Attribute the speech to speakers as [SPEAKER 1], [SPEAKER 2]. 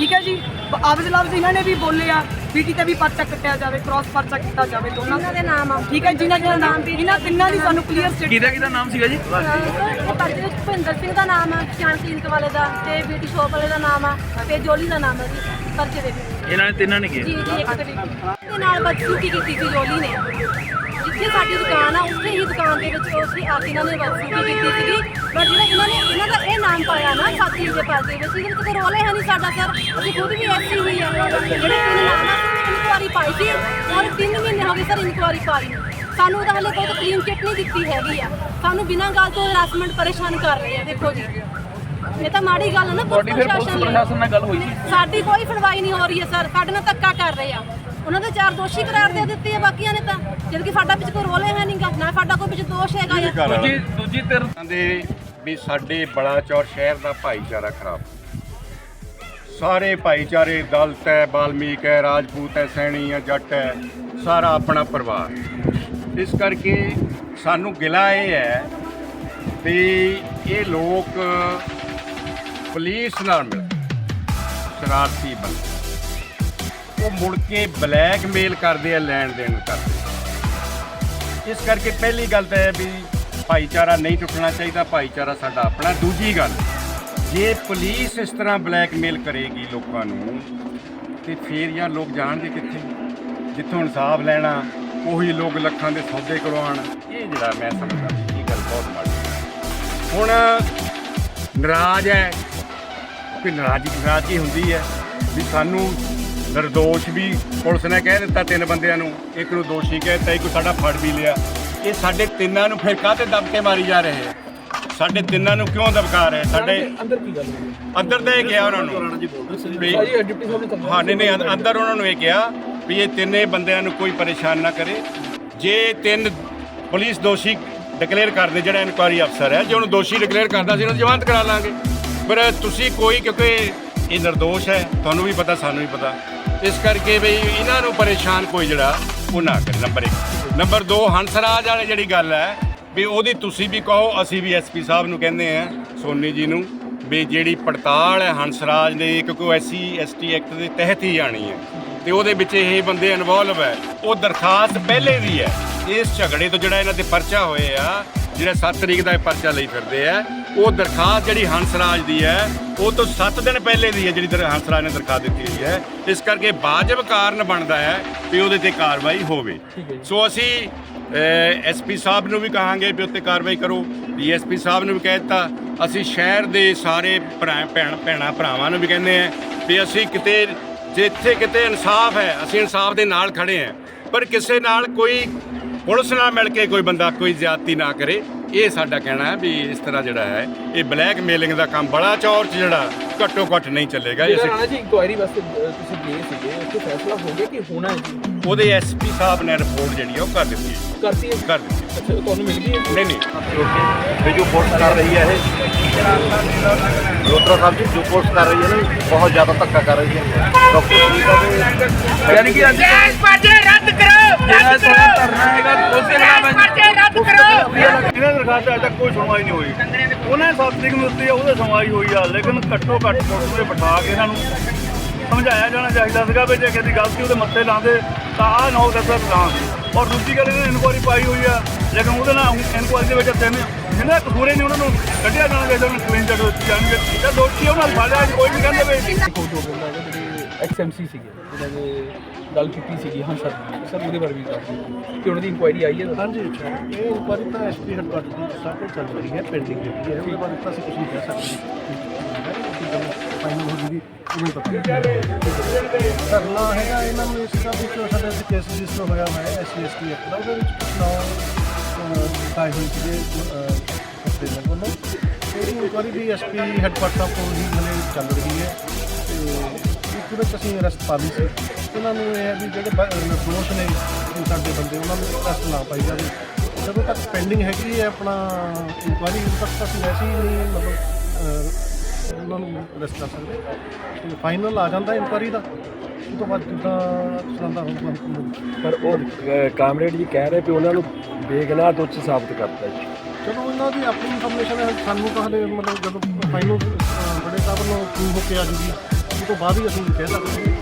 [SPEAKER 1] ਠੀਕ ਹੈ ਜੀ? ਆਬਦ ਲਫ਼ਜ਼ ਇਹਨਾਂ ਨੇ ਵੀ ਬੋਲੇ ਆ ਬੀਟੀ ਤੇ ਵੀ ਪਰਚਾ ਕੱਟਿਆ ਜਾਵੇ ਕ੍ਰਾਸ ਪਰਚਾ ਕੀਤਾ ਜਾਵੇ ਦੋਨਾਂ
[SPEAKER 2] ਉਹਨਾਂ ਦੇ ਨਾਮ ਆ
[SPEAKER 1] ਠੀਕ ਹੈ ਜਿਨ੍ਹਾਂ ਦਾ ਨਾਮ ਇਹਨਾਂ ਤਿੰਨਾਂ ਦੀ ਸਾਨੂੰ ਕਲੀਅਰ ਸਟੇਟ
[SPEAKER 3] ਕਿਹਦਾ ਕਿਹਦਾ ਨਾਮ ਸੀਗਾ ਜੀ?
[SPEAKER 2] ਪਰਚੇ ਵਿੱਚ ਭਿੰਦਰ ਸਿੰਘ ਦਾ ਨਾਮ ਆ ਸ਼ਾਨ ਕਲੀਨਿਕ ਵਾਲੇ ਦਾ ਤੇ ਬੀਟੀ ਸ਼ੋਪ ਵਾਲੇ ਦਾ ਨਾਮ ਆ ਤੇ ਜੋਲੀ ਦਾ ਨਾਮ ਆ ਜੀ ਪਰਚੇ ਦੇ ਵਿੱਚ।
[SPEAKER 3] ਇਹਨਾਂ ਨੇ ਤਿੰਨਾਂ ਨੇ
[SPEAKER 2] ਜੀ
[SPEAKER 3] ਕਿਹਾ
[SPEAKER 2] ਜੀ ਇੱਕ ਤਰੀਕ ਦੇ ਨਾਲ ਬਦਸਲੂਕੀ ਕੀਤੀ ਸੀ ਜੋਲੀ ਨੇ? ਜਿੱਥੇ ਸਾਡੀ ਦੁਕਾਨ ਆ ਉੱਥੇ ਹੀ ਦੁਕਾਨ ਦੇ ਵਿੱਚ ਉੱਥੇ ਆ ਕੇ ਇਹਨਾਂ ਨੇ ਬਦਸਲੂਕੀ ਕੀਤੀ ਸੀਗੀ ਬਟ ਜਿਹੜਾ ਇਹਨਾਂ ਨੇ ਇਹਨਾਂ ਦਾ ਪਾਇਆ ਨਾ ਸਾਥੀ ਦੇ ਪਰਚੇ ਵਿੱਚ ਇਹਦੇ ਵਿੱਚ ਕੋਈ ਰੋਲ ਹੈ ਨਹੀਂ ਸਾਡਾ ਸਰ ਅਸੀਂ ਖੁਦ ਵੀ ਐਸੀ ਹੋਈ ਆ। ਜਿਹੜੇ ਤਿੰਨ ਨਾਮ ਇਨਕੁਆਰੀ ਪਾਈ ਸੀ ਔਰ 3 ਮਹੀਨੇ ਹੋ ਗਏ ਸਰ ਇਨਕੁਆਰੀ ਪਾਈ। ਸਾਨੂੰ ਤਾਂ ਹਲੇ ਕੋਈ ਕਲੀਨ ਚਿੱਟ ਨਹੀਂ ਦਿੱਤੀ ਹੈਗੀ ਆ। ਸਾਨੂੰ ਬਿਨਾਂ ਗੱਲ ਤੋਂ ਹਰਾਸਮੈਂਟ ਪਰੇਸ਼ਾਨ ਕਰ ਰਹੇ ਆ ਦੇਖੋ ਜੀ। ਇਹ ਤਾਂ ਮਾੜੀ ਗੱਲ ਹੈ ਨਾ ਪੁਲਿਸ
[SPEAKER 3] ਤੁਹਾਡੀ ਫਿਰ ਪੁਲਿਸ
[SPEAKER 2] ਪ੍ਰਸ਼ਾਸਨ
[SPEAKER 3] ਨਾਲ ਗੱਲ ਹੋਈ ਸੀ।
[SPEAKER 2] ਸਾਡੀ ਕੋਈ ਸੁਣਵਾਈ ਨਹੀਂ ਹੋ ਰਹੀ ਹੈ ਸਰ। ਸਾਡੇ ਨਾਲ ਧੱਕਾ ਕਰ ਰਹੇ ਆ। ਉਹਨਾਂ ਦੇ ਚਾਰ ਦੋਸ਼ੀ ਕਰਾਰ ਦੇ ਦਿੱਤੇ ਆ ਬਾਕੀਆਂ ਨੇ ਤਾਂ। ਜਦ ਕਿ ਸਾਡਾ ਵਿੱਚ ਕੋਈ ਰੋਲ ਹੈ ਨਹੀਂਗਾ ਨਾ ਸਾਡਾ ਕੋਈ ਵਿੱਚ ਦੋਸ਼ ਹੈਗਾ
[SPEAKER 3] ਦੂਜੀ ਦੂਜੀ ਧਿਰ
[SPEAKER 4] ਦੇ ਵੀ ਸਾਡੇ ਬਲਾਚੌਰ ਸ਼ਹਿਰ ਦਾ ਭਾਈਚਾਰਾ ਖਰਾਬ। ਸਾਰੇ ਭਾਈਚਾਰੇ ਦਲਤ ਹੈ, ਬਾਲਮੀਕ ਹੈ, ਰਾਜਪੂਤ ਹੈ, ਸੈਣੀ ਹੈ, ਜੱਟ ਹੈ, ਸਾਰਾ ਆਪਣਾ ਪਰਿਵਾਰ। ਇਸ ਕਰਕੇ ਸਾਨੂੰ ਗਿਲਾ ਇਹ ਹੈ ਵੀ ਇਹ ਲੋਕ ਪੁਲਿਸ ਨਾਲ ਮਿਲ ਸ਼ਰਾਰਤੀ ਬੰਦੇ। ਉਹ ਮੁੜ ਕੇ ਬਲੈਕਮੇਲ ਕਰਦੇ ਆ, ਲੈਣ ਦੇਣ ਕਰਦੇ ਇਸ ਕਰਕੇ ਪਹਿਲੀ ਗੱਲ ਤਾਂ ਹੈ ਵੀ ਭਾਈਚਾਰਾ ਨਹੀਂ ਟੁੱਟਣਾ ਚਾਹੀਦਾ, ਭਾਈਚਾਰਾ ਸਾਡਾ ਆਪਣਾ। ਦੂਜੀ ਗੱਲ, ਜੇ ਪੁਲਿਸ ਇਸ ਤਰ੍ਹਾਂ ਬਲੈਕਮੇਲ ਕਰੇਗੀ ਲੋਕਾਂ ਨੂੰ, ਤੇ ਫੇਰ ਯਾਰ ਲੋਕ ਜਾਣਗੇ ਕਿੱਥੇ? ਜਿੱਥੋਂ ਇਨਸਾਫ ਲੈਣਾ, ਉਹੀ ਲੋਕ ਲੱਖਾਂ ਦੇ ਸੌਦੇ ਕਰਵਾਉਣ। ਇਹ ਜਿਹੜਾ ਮੈਂ ਸਮਝਦਾ ਇਹ ਗੱਲ ਬਹੁਤ ਮਾੜੀ ਹੁਣ ਨਾਰਾਜ਼ ਹੈ, ਕਿ ਨਾਰਾਜ਼ਗੀ ਨਾਰਾਜ਼ਗੀ ਹੁੰਦੀ ਹੈ, ਵੀ ਸਾਨੂੰ ਨਿਰਦੋਸ਼ ਵੀ ਪੁਲਿਸ ਨੇ ਕਹਿ ਦਿੱਤਾ ਤਿੰਨ ਬੰਦਿਆਂ ਨੂੰ, ਇੱਕ ਨੂੰ ਦੋਸ਼ੀ ਕਹਿ ਦਿੱਤਾ, ਇੱਕ ਸਾਡਾ ਫੜ ਵੀ ਲਿਆ। ਇਹ ਸਾਡੇ ਤਿੰਨਾਂ ਨੂੰ ਫਿਰ ਕਾਹਤੇ ਦਬਕੇ ਮਾਰੀ ਜਾ ਰਹੇ ਹੈ? ਸਾਡੇ ਤਿੰਨਾਂ ਨੂੰ ਕਿਉਂ ਦਬਕਾ ਰਹੇ ਸਾਡੇ
[SPEAKER 3] ਅੰਦਰ ਕੀ ਗੱਲ ਹੋਈ?
[SPEAKER 4] ਅੰਦਰ ਤਾਂ ਇਹ ਕਿਹਾ ਉਹਨਾਂ ਨੂੰ ਵੀ
[SPEAKER 3] ਸਾਹਿਬ ਨੇ
[SPEAKER 4] ਹਾਂ ਨਹੀਂ ਨਹੀਂ ਅੰਦ- ਅੰਦਰ ਉਹਨਾਂ ਨੂੰ ਇਹ ਕਿਹਾ ਵੀ ਇਹ ਤਿੰਨੇ ਬੰਦਿਆਂ ਨੂੰ ਕੋਈ ਪਰੇਸ਼ਾਨ ਨਾ ਕਰੇ। ਜੇ ਤਿੰਨ ਪੁਲਿਸ ਦੋਸ਼ੀ ਡਿਕਲੇਅਰ ਕਰਦੇ ਜਿਹੜਾ ਇਨਕੁਆਰੀ ਅਫਸਰ ਹੈ ਜੇ ਉਹਨੂੰ ਦੋਸ਼ੀ ਡਿਕਲੇਅਰ ਕਰਦਾ ਸੀ ਉਹਨੂੰ ਜ਼ਮਾਨਤ ਕਰਾ ਲਾਂਗੇ। ਪਰ ਤੁਸੀਂ ਕੋਈ ਕਿਉਂਕਿ ਇਹ ਨਿਰਦੋਸ਼ ਹੈ ਤੁਹਾਨੂੰ ਵੀ ਪਤਾ ਸਾਨੂੰ ਵੀ ਪਤਾ। ਇਸ ਕਰਕੇ ਵੀ ਇਹਨਾਂ ਨੂੰ ਪਰੇਸ਼ਾਨ ਕੋਈ ਜਿਹੜਾ ਉਹ ਨਾ ਕਰੇ ਨੰਬਰ 1 ਨੰਬਰ 2 ਹੰਸਰਾਜ ਵਾਲੀ ਜਿਹੜੀ ਗੱਲ ਹੈ, ਵੀ ਉਹਦੀ ਤੁਸੀਂ ਵੀ ਕਹੋ, ਅਸੀਂ ਵੀ ਐਸਪੀ ਸਾਹਿਬ ਨੂੰ ਕਹਿੰਦੇ ਆ ਸੋਨੀ ਜੀ ਨੂੰ, ਵੀ ਜਿਹੜੀ ਪੜਤਾਲ ਹੈ ਹੰਸਰਾਜ ਨੇ ਕਿਉਂਕਿ ਐਸਸੀ ਐਸਟੀ ਐਕਟ ਦੇ ਤਹਿਤ ਹੀ ਆਣੀ ਹੈ। ਤੇ ਉਹਦੇ ਵਿੱਚ ਇਹ ਬੰਦੇ ਇਨਵੋਲਵ ਹੈ। ਉਹ ਦਰਖਾਸਤ ਪਹਿਲੇ ਦੀ ਹੈ। ਇਸ ਝਗੜੇ ਤੋਂ ਜਿਹੜਾ ਇਹਨਾਂ ਤੇ ਪਰਚਾ ਹੋਏ ਆ ਜਿਹੜਾ 7 ਤਰੀਕ ਦਾ ਇਹ ਪਰਚਾ ਲਈ ਫਿਰਦੇ ਆ ਉਹ ਦਰਖਾਸਤ ਜਿਹੜੀ ਹੰਸਰਾਜ ਦੀ ਹੈ ਉਹ ਤੋਂ 7 ਦਿਨ ਪਹਿਲੇ ਦੀ ਹੈ ਜਿਹੜੀ ਹੰਸਰਾਜ ਨੇ ਦਰਖਾਸਤ ਦਿੱਤੀ ਹੋਈ ਹੈ। ਇਸ ਕਰਕੇ ਵਾਜਬ ਕਾਰਨ ਬਣਦਾ ਹੈ ਵੀ ਉਹਦੇ ਤੇ ਕਾਰਵਾਈ ਹੋਵੇ। ਸੋ ਅਸੀਂ ਐਸਪੀ ਸਾਹਿਬ ਨੂੰ ਵੀ ਕਹਾਂਗੇ ਵੀ ਉੱਤੇ ਕਾਰਵਾਈ ਕਰੋ। ਡੀਐਸਪੀ ਸਾਹਿਬ ਨੂੰ ਵੀ ਕਹਿ ਦਿੱਤਾ। ਅਸੀਂ ਸ਼ਹਿਰ ਦੇ ਸਾਰੇ ਭਰਾ ਭੈਣ ਭੈਣਾਂ ਭਰਾਵਾਂ ਨੂੰ ਵੀ ਕਹਿੰਦੇ ਆ ਵੀ ਅਸੀਂ ਕਿਤੇ ਜਿੱਥੇ ਕਿਤੇ ਇਨਸਾਫ ਹੈ ਅਸੀਂ ਇਨਸਾਫ ਦੇ ਨਾਲ ਖੜੇ ਆ ਪਰ ਕਿਸੇ ਨਾਲ ਕੋਈ ਪੁਲਿਸ ਨਾਲ ਮਿਲ ਕੇ ਕੋਈ ਬੰਦਾ ਕੋਈ ਜ਼ਿਆਦਤੀ ਨਾ ਕਰੇ ਇਹ ਸਾਡਾ ਕਹਿਣਾ ਹੈ ਵੀ ਇਸ ਤਰ੍ਹਾਂ ਜਿਹੜਾ ਹੈ ਇਹ ਬਲੈਕਮੇਲਿੰਗ ਦਾ ਕੰਮ ਬੜਾ ਚੌਰ ਚ ਜਿਹੜਾ ਘੱਟੋ ਘੱਟ ਨਹੀਂ ਚੱਲੇਗਾ। ਇਸ
[SPEAKER 3] ਰਾਣਾ ਜੀ ਇਨਕੁਆਇਰੀ ਵਾਸਤੇ ਤੁਸੀਂ ਗਏ ਸੀਗੇ ਉੱਥੇ ਫੈਸਲਾ ਹੋ ਗਿਆ ਕਿ ਹੋਣਾ ਹੈ
[SPEAKER 4] ਉਹਦੇ ਐਸਪੀ ਸਾਹਿਬ ਨੇ ਰਿਪੋਰਟ ਜਿਹੜੀ ਹੈ ਉਹ ਕਰ ਦਿੱਤੀ। ਹੈ।
[SPEAKER 3] ਕਰਤੀ ਹੈ
[SPEAKER 4] ਕਰ ਦਿੱਤੀ।
[SPEAKER 3] ਅੱਛਾ ਤੁਹਾਨੂੰ ਮਿਲ ਗਈ ਹੈ
[SPEAKER 4] ਨਹੀਂ ਨਹੀਂ
[SPEAKER 5] ਵੀ ਜੋ ਕੋਰਸ ਕਰ ਰਹੀ ਹੈ ਇਹ ਰੋਤਰਾ ਸਾਹਿਬ ਜੀ ਜੋ ਕੋਰਸ ਕਰ ਰਹੀ ਹੈ ਨਾ ਬਹੁਤ ਜ਼ਿਆਦਾ ਧੱਕਾ ਕਰ ਰਹੀ ਹੈ ਡਾਕਟਰ ਸੁਨੀਤਾ
[SPEAKER 3] ਯਾਨੀ ਕਿ ਅੱਜ ਜਿਹੜਾ ਸਾਡਾ ਧਰਨਾ ਹੈਗਾ ਉਸੇ ਨਾਲ
[SPEAKER 6] ਇਹਨਾਂ ਦਰਖਾਸਤ ਅਜੇ ਤੱਕ ਕੋਈ ਸੁਣਵਾਈ ਨਹੀਂ ਹੋਈ ਉਹਨਾਂ ਨੇ ਸੱਤ ਤਰੀਕ ਨੂੰ ਦਿੱਤੀ ਆ ਉਹਦੇ ਸੁਣਵਾਈ ਹੋਈ ਆ ਲੇਕਿਨ ਘੱਟੋ ਘੱਟ ਪੁਲਿਸ ਦੇ ਬਿਠਾ ਕੇ ਇਹਨਾਂ ਨੂੰ ਸਮਝਾਇਆ ਜਾਣਾ ਚਾਹੀਦਾ ਸੀਗਾ ਵੀ ਜੇ। ਕਿਸੇ ਦੀ ਗਲਤੀ ਉਹਦੇ ਮੱਥੇ ਲਾਉਂਦੇ ਤਾਂ ਆਹ ਨੌ ਦਸਰ ਲਾਂ ਔਰ ਦੂਜੀ ਗੱਲ ਇਹਨਾਂ ਨੇ ਇਨਕੁਆਰੀ ਪਾਈ ਹੋਈ ਆ ਲੇਕਿਨ ਉਹਦੇ ਨਾਲ ਇਨਕੁਆਰੀ ਦੇ ਵਿੱਚ ਤਿੰਨ ਜਿਹਨਾਂ ਕਸੂਰੇ ਨੇ ਉਹਨਾਂ ਨੂੰ ਕੱਢਿਆ ਜਾਣਾ ਚਾਹੀਦਾ ਉਹਨਾਂ ਨੂੰ ਕਲੀਨ ਚੈੱਕ ਦਿੱਤੀ ਜਾਣਗੇ। ਜੇ ਦੋਸ਼ੀ ਉਹਨਾਂ ਨੂੰ ਫੜਿਆ ਕੋਈ ਨਹੀਂ ਕਹਿੰਦੇ ਵੀ
[SPEAKER 3] ਐਕਸਐਮਸੀ ਸੀਗੇ ਜਿਹਨਾਂ ਨੇ ਗੱਲ ਕੀਤੀ ਸੀਗੀ ਹਾਂ ਸਰ ਸਰ ਉਹਦੇ ਬਾਰੇ ਵੀ ਦੱਸ ਦਿਓ ਕਿ ਉਹਨਾਂ ਦੀ ਇਨਕੁਆਇਰੀ ਆਈ ਹੈ
[SPEAKER 6] ਹਾਂਜੀ ਅੱਛਾ। ਇਹ ਇਨਕੁਆਰੀ ਤਾਂ ਐਸਪੀ ਹੈਡਕੁਆਟਰ ਦੀ ਸਾਡੇ ਚੱਲ ਰਹੀ ਹੈ ਪੈਂਡਿੰਗ ਹੈ ਉਹਦੇ ਬਾਰੇ ਤਾਂ ਅਸੀਂ ਕੁਝ ਨਹੀਂ ਕਹਿ ਸਕਦੇ। ਫਾਈਨਲ ਹੋ ਜੂਗੀ ਉਹਨੂੰ ਪਤਾ ਕਰਨਾ ਹੈਗਾ ਇਹਨਾਂ ਨੂੰ, ਇਸ ਦਾ ਵਿੱਚ ਸਾਡਾ ਕੇਸ ਰਜਿਸਟਰ ਹੋਇਆ ਹੋਇਆ ਹੈ ਐਸਸੀ ਐਸਟੀ ਐਕਟ ਦਾ, ਉਹਦੇ ਵਿੱਚ ਨੌ ਨਾਮ ਹੋਈ ਸੀਗੇ ਹਫ਼ਤੇ ਦੇ। ਵੱਲੋਂ ਇਹਦੀ ਇਨਕੁਆਰੀ ਵੀ ਐਸਪੀ ਹੈਡਕੁਆਟਰ ਸਾਹਿਬ ਕੋਲ ਹੀ ਹਲੇ ਚੱਲ ਰਹੀ ਹੈ। ਤੇ ਇੱਕ ਵਿੱਚ ਅਸੀਂ ਅਰੈਸਟ ਪਾ ਲਈ ਸੀ। ਉਹਨਾਂ ਨੂੰ ਇਹ ਹੈ ਵੀ ਜਿਹੜੇ ਬ- ਨੇ ਸਾਡੇ ਬੰਦੇ, ਉਹਨਾਂ ਨੂੰ ਅਰੈਸਟ ਨਾ ਪਾਈ ਜਾਵੇ। ਜਦੋਂ ਤੱਕ ਪੈਂਡਿੰਗ ਹੈਗੀ ਹੈ ਆਪਣਾ ਇਨਕੁਆਰੀ ਉਦੋਂ ਤੱਕ ਅਸੀਂ ਵੈਸੇ ਹੀ ਨਹੀਂ, ਮਤਲਬ ਉਹਨਾਂ ਨੂੰ ਅਰੈਸਟ ਕਰ ਸਕਦੇ। ਤੇ ਫਾਈਨਲ ਆ ਜਾਂਦਾ ਇਨਕੁਆਰੀ ਦਾ। ਉਸ ਤੋਂ ਬਾਅਦ ਜਿੱਦਾਂ ਸੁਣਾਉਂਦਾ ਹੋਊਗਾ ਹੁਕਮ
[SPEAKER 5] ਪਰ ਉਹ ਕਾਮਰੇਡ ਜੀ ਕਹਿ ਰਹੇ ਕਿ ਉਹਨਾਂ ਨੂੰ ਬੇਗਨਾਹ ਦੋਸ਼ੀ ਸਾਬਤ ਕਰਤਾ ਜੀ।
[SPEAKER 6] ਚਲੋ ਉਹਨਾਂ ਦੀ ਆਪਣੀ ਇਨਫੋਰਮੇਸ਼ਨ ਹੈ ਸਾਨੂੰ ਤਾਂ ਹਲੇ ਮਤਲਬ ਜਦੋਂ ਫਾਈਨਲ ਬੜੇ ਸਾਹਿਬ ਨੂੰ ਪ੍ਰੂਵ ਹੋ ਕੇ ਆ ਜੂਗੀ ਉਹ ਤੋਂ ਬਾਅਦ ਹੀ ਅਸੀਂ ਕਹਿ ਸਕਦੇ ਹਾਂ।